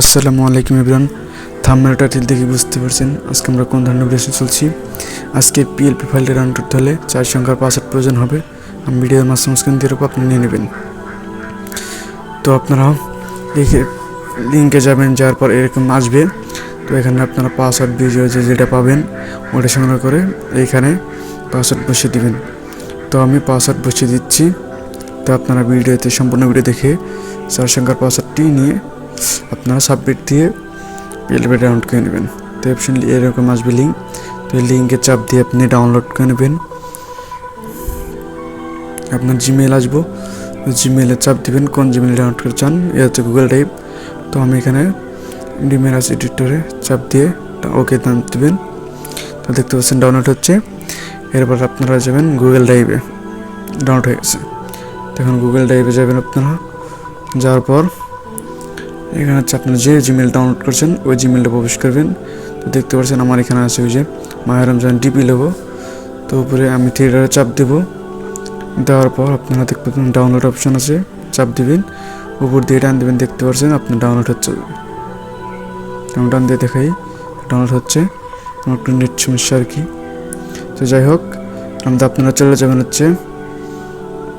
আসসালামু আলাইকুম ইবরান thumbnail title দেখে বুঝতে পারছেন। আজকে আমরা কোন ধরনের ভিডিও চলছি? আজকে পিএলপি ফাইলটা রান করতে হলে চার সংখ্যার পাসওয়ার্ড প্রয়োজন হবে। আমি ভিডিওর মাঝখানে স্ক্রিন দিয়ে আপনি নিয়ে নেবেন। তো আপনারা দেখে লিঙ্কে যাবেন, যাওয়ার পর এরকম আসবে। তো এখানে আপনারা পাসওয়ার্ড ভিডিও যে যেটা পাবেন, ওটা সংগ্রহ করে এইখানে পাসওয়ার্ড বসিয়ে দিবেন। তো আমি পাসওয়ার্ড বসিয়ে দিচ্ছি। তো আপনারা ভিডিওতে সম্পূর্ণ ভিডিও দেখে চার সংখ্যার পাসওয়ার্ডটি নিয়ে আপনারা সাবমিট দিয়ে পিএলপি ডাউনলোড করে নেবেন। তো অপশন এরকম আসবে লিঙ্ক তো এই লিঙ্কে চাপ দিয়ে আপনি ডাউনলোড করে নেবেন। আপনার জিমেল আসব। জিমেলে চাপ দিবেন, কোন জিমেল ডাউনলোড করতে চান? এ হচ্ছে গুগল ড্রাইভ তো আমি এখানে আছে এডিটরে চাপ দিয়ে ওকে দাম দেবেন। তো দেখতে পাচ্ছেন ডাউনলোড হচ্ছে। এরপর আপনারা যাবেন গুগল ড্রাইভে ডাউনলোড হয়ে গেছে। তখন গুগল ড্রাইভে যাবেন আপনারা। যাওয়ার পর এখানে হচ্ছে আপনারা যে জিমেল ডাউনলোড করছেন, ওই জিমেলটা প্রবেশ করবেন। তো দেখতে পাচ্ছেন আমার এখানে আছে ওই যে মায়ের রমজান ডিপি লোগো তো উপরে আমি থিয়েটারে চাপ দেব। দেওয়ার পর আপনারা দেখতে পাচ্ছেন ডাউনলোড অপশন আছে, চাপ দিবেন। উপর দিয়ে টান দেবেন, দেখতে পাচ্ছেন আপনার ডাউনলোড হচ্ছে। আমি টান দিয়ে দেখাই ডাউনলোড হচ্ছে। আমার একটু নেট সমস্যা আর কি। তো যাই হোক, আমাদের আপনারা চলে যাবেন হচ্ছে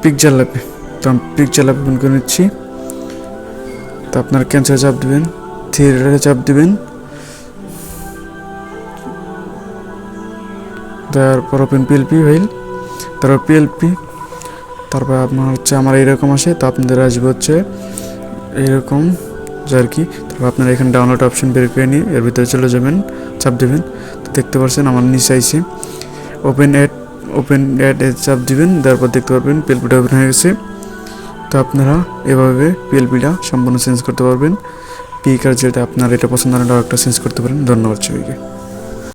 পিকচার ল্যাপে তো আমি পিকচার ল্যাপে ওপেন করে নিচ্ছি। তো আপনার ক্যান্সেল চাপ দিবেন থিয়েটারে চাপ দিবেন। তারপর ওপেন পিএলপি হইল তারপর পিএলপি তারপর আপনার হচ্ছে আমার এইরকম আসে, তো আপনাদের আসবে হচ্ছে এইরকম, যে আর কি। তারপর আপনারা এখানে ডাউনলোড অপশন বের করে নিয়ে এর ভিতরে চলে যাবেন, চাপ দিবেন। তো দেখতে পাচ্ছেন আমার নিচে আইসে। ওপেন অ্যাড ওপেন অ্যাড চাপ দিবেন, তারপর দেখতে পারবেন পিএলপিটা ওপেন হয়ে গেছে। তো আপনারা এভাবে পিএলপিটা সম্পূর্ণ চেঞ্জ করতে পারবেন। পিকার যেটা আপনার এটা পছন্দ না একটা চেঞ্জ করতে পারেন। ধন্যবাদ সবাইকে।